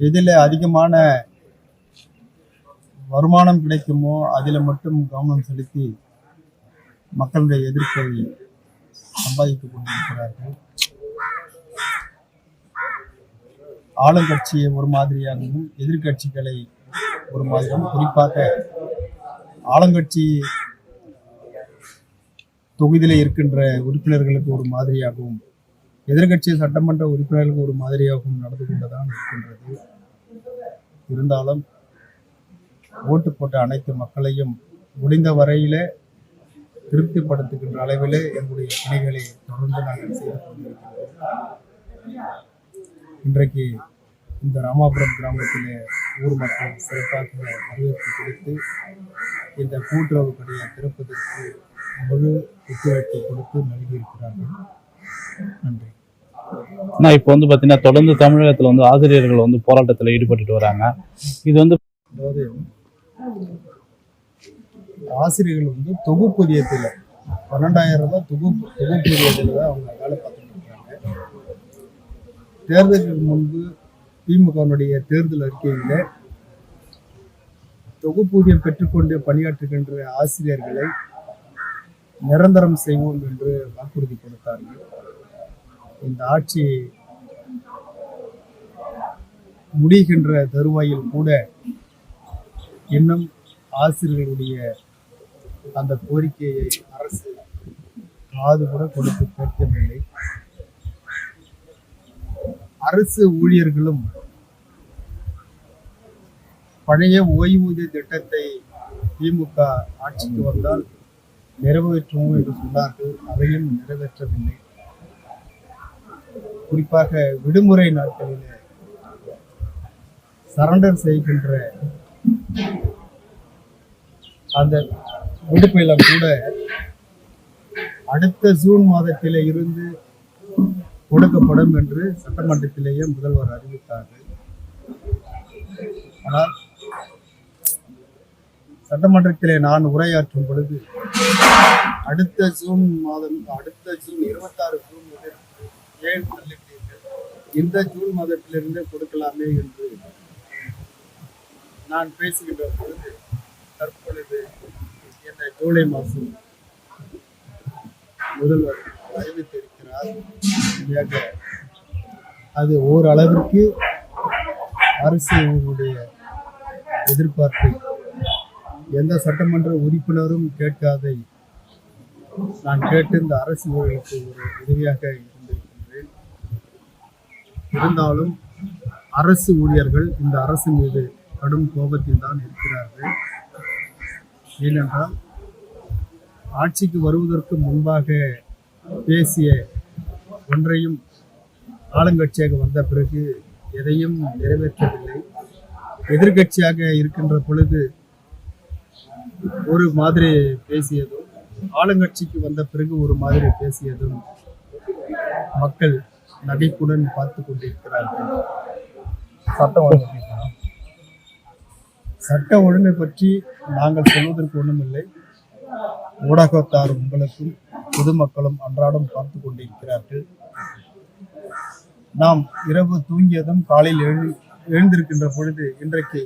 எதில் அதிகமான வருமானம் கிடைக்குமோ அதில் மட்டும் கவனம் செலுத்தி மக்களுடைய எதிர்ப்பை சம்பாதித்துக் கொண்டிருக்கிறார்கள். ஆளுங்கட்சியை ஒரு மாதிரியாகவும் எதிர்க்கட்சிகளை ஒரு மாதிரியும் குறிப்பாக ஆளுங்கட்சி தொகுதியில் இருக்கின்ற உறுப்பினர்களுக்கு ஒரு மாதிரியாகவும் எதிர்கட்சி சட்டமன்ற உறுப்பினர்களுக்கு ஒரு மாதிரியாகவும் நடந்து கொண்டுதான் இருக்கின்றது. இருந்தாலும் ஓட்டு போட்ட அனைத்து மக்களையும் முடிந்த வரையிலே திருப்திப்படுத்துகின்ற அளவிலே எங்களுடைய பணிகளை தொடர்ந்து நாங்கள் செய்து கொண்டிருக்கிறோம் இன்றைக்கு இந்த ராமாபுரம் கிராமத்திலே ஊர் மக்கள் சிறப்பாக வரவேற்பு கொடுத்து இந்த கூட்டுறவு கடையை திறப்பதற்கு முழு ஒத்துழைப்பு கொடுத்து நல்கியிருக்கிறார்கள். நன்றி. ஆனா இப்போ வந்து பாத்தீங்கன்னா தொடர்ந்து தமிழகத்துல வந்து ஆசிரியர்கள் வந்து போராட்டத்துல ஈடுபட்டுட்டு வராங்க. இது வந்து ஆசிரியர்கள் வந்து தொகுப்பூதியத்தில் பன்னெண்டாயிரம் ரூபாய் தொகுப்பு தொகுப்பூதியத்தில் தான் அவங்க வேலை பார்த்துட்டு இருக்காங்க. தேர்தலுக்கு முன்பு திமுகவினுடைய தேர்தல் அறிக்கையில் தொகுப்பூதியம் பெற்றுக்கொண்டு பணியாற்றுகின்ற ஆசிரியர்களை நிரந்தரம் செய்வோம் என்று வாக்குறுதி கொடுத்தார்கள். இந்த ஆட்சி முடிகின்ற தருவாயில் கூட இன்னும் ஆசிரியர்களுடைய அந்த கோரிக்கையை அரசு காது கூட கொடுத்து கேட்கவில்லை. அரசு ஊழியர்களும் பழைய ஓய்வூதிய திட்டத்தை திமுக ஆட்சிக்கு வந்தால் நிறைவேற்றுவோம் என்று சொன்னார்கள். அதையும் நிறைவேற்றவில்லை. குறிப்பாக விடுமுறை நாட்களில் சரண்டர் செய்கின்ற அந்த விடுப்பில கூட அடுத்த ஜூன் மாதத்திலே இருந்து கொடுக்கப்படும் என்று சட்டமன்றத்திலேயே முதல்வர் அறிவித்தார்கள் ஆனால் சட்டமன்றத்திலே நான் உரையாற்றும் பொழுது அடுத்த ஜூன் மாதம் அடுத்த ஜூன் இருபத்தாறு ஜூன் முதல் ஏன் இந்த ஜூன் மாதத்திலிருந்தே கொடுக்கலாமே என்று நான் பேசுகின்ற பொழுது தற்பொழுது இந்த ஜூலை மாதம் முதல்வர் அறிவித்திருக்கிறார். அது ஓரளவிற்கு அரசினுடைய எதிர்பார்ப்பை எந்த சட்டமன்ற உறுப்பினரும் கேட்காதை நான் கேட்டு இந்த அரசு ஊழலுக்கு ஒரு உதவியாக இருந்தாலும் அரசு ஊழியர்கள் இந்த அரசு மீது கடும் கோபத்தில் தான் இருக்கிறார்கள். ஏனென்றால் ஆட்சிக்கு வருவதற்கு முன்பாக பேசிய ஒன்றையும் ஆளுங்கட்சியாக வந்த பிறகு எதையும் நிறைவேற்றவில்லை. எதிர்க்கட்சியாக இருக்கின்ற பொழுது ஒரு மாதிரி பேசியதும் ஆளுங்கட்சிக்கு வந்த பிறகு ஒரு மாதிரி பேசியதும் மக்கள் நகைப்புடன் பார்த்து கொண்டிருக்கிறார்கள். சட்டம் ஒழுங்கு சட்ட ஒழுங்கை பற்றி நாங்கள் சொல்வதற்கு ஒன்றுமில்லை ஊடகத்தார் உங்களுக்கும் பொதுமக்களும் அன்றாடம் பார்த்து கொண்டிருக்கிறார்கள். நாம் இரவு தூங்கியதும் காலையில் எழு எழுந்திருக்கின்ற பொழுது இன்றைக்கு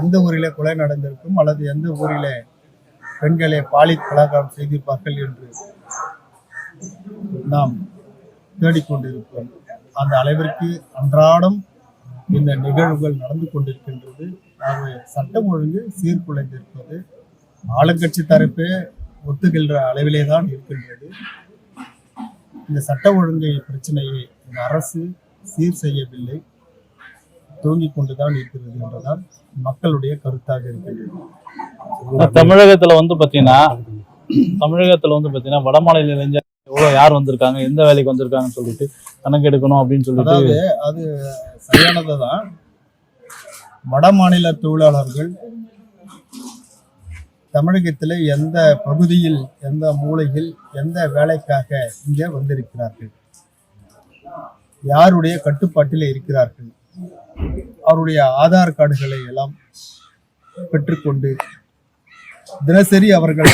எந்த ஊரிலே கொலை நடந்திருக்கும் அல்லது எந்த ஊரிலே பெண்களை பாலித் பலாத்காரம் செய்திருப்பார்கள் என்று நாம் தேடிக்கொண்டிருப்போம். அந்த அளவிற்கு அன்றாடம் இந்த நிகழ்வுகள் நடந்து கொண்டிருக்கின்றது. ஆகவே சட்டம் ஒழுங்கு சீர்குலைந்திருப்பது ஆளுங்கட்சி தரப்பே ஒத்துகின்ற அளவிலே தான் இருக்கின்றது. இந்த சட்ட ஒழுங்கை பிரச்சனையை இந்த அரசு சீர் செய்யவில்லை. தூங்கிக் கொண்டுதான் இருக்கிறது என்றுதான் மக்களுடைய கருத்தாக இருக்கின்றது. தமிழகத்துல வந்து பாத்தீங்கன்னா தமிழகத்துல வந்து பாத்தீங்கன்னா வடமாநில இளைஞர் எவ்வளவு யார் வந்திருக்காங்க எந்த வேலைக்கு வந்திருக்காங்கன்னு சொல்லிட்டு கணக்கெடுக்கணும் அப்படின்னு சொல்லிட்டு அது சரியானது தான் வட மாநில தொழிலாளர்கள் தமிழகத்தில் எந்த பகுதியில் எந்த மூலையில் எந்த வேலைக்காக இங்கே வந்திருக்கிறார்கள்? யாருடைய கட்டுப்பாட்டில் இருக்கிறார்கள்? அவருடைய ஆதார் கார்டுகளை எல்லாம் பெற்றுக்கொண்டு தினசரி அவர்கள்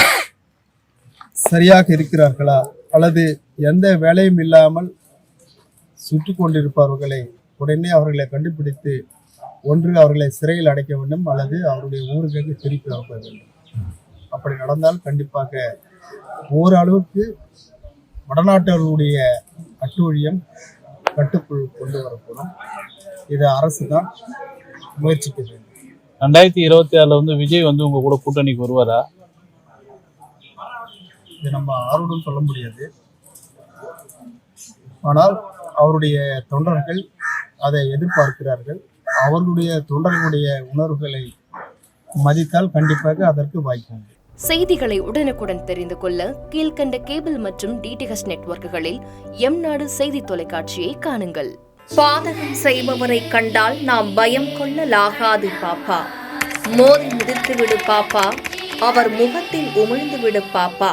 சரியாக இருக்கிறார்களா? அல்லது எந்த வேலையும் இல்லாமல் சுற்றி கொண்டிருப்பவர்களை உடனே அவர்களை கண்டுபிடித்து ஒன்று அவர்களை சிறையில் அடைக்க வேண்டும் அல்லது அவருடைய ஊருக்கு திருப்பி அனுப்ப வேண்டும். அப்படி நடந்தால் கண்டிப்பாக ஓரளவுக்கு வடநாட்டவர்களுடைய அட்டூழியம் கட்டுக்குள் கொண்டு வரப்படும். இதை அரசு தான் முயற்சிக்க வேண்டும். ரெண்டாயிரத்தி இருபத்தி ஆறில் வந்து விஜய் வந்து உங்கள் கூட கூட்டணிக்கு வருவாரா? இது நம்ம ஆர்வம் சொல்ல முடியாது. ஆனால் அவருடைய தொண்டர்கள் அதை எதிர்பார்க்கிறார்கள். அவர்களுடைய தொண்டர்களுடைய உணர்வுகளை மதித்தால் கண்டிப்பாக அதற்கு வாய்ப்பு உண்டு. செய்திகளை உடனுக்குடன் தெரிந்து கொள்ள கீழ்க்கண்ட கேபிள் மற்றும் டிடிஹெச் நெட்வொர்க்குகளில் எம் நாடு செய்தி தொலைக்காட்சியை காணுங்கள். பாதகம் செய்பவரை கண்டால் நாம் பயம் கொள்ளலாகாது பாப்பா. மோதி மிதித்து விடு பாப்பா. அவர் முகத்தில் உமிழ்ந்து விடு பாப்பா.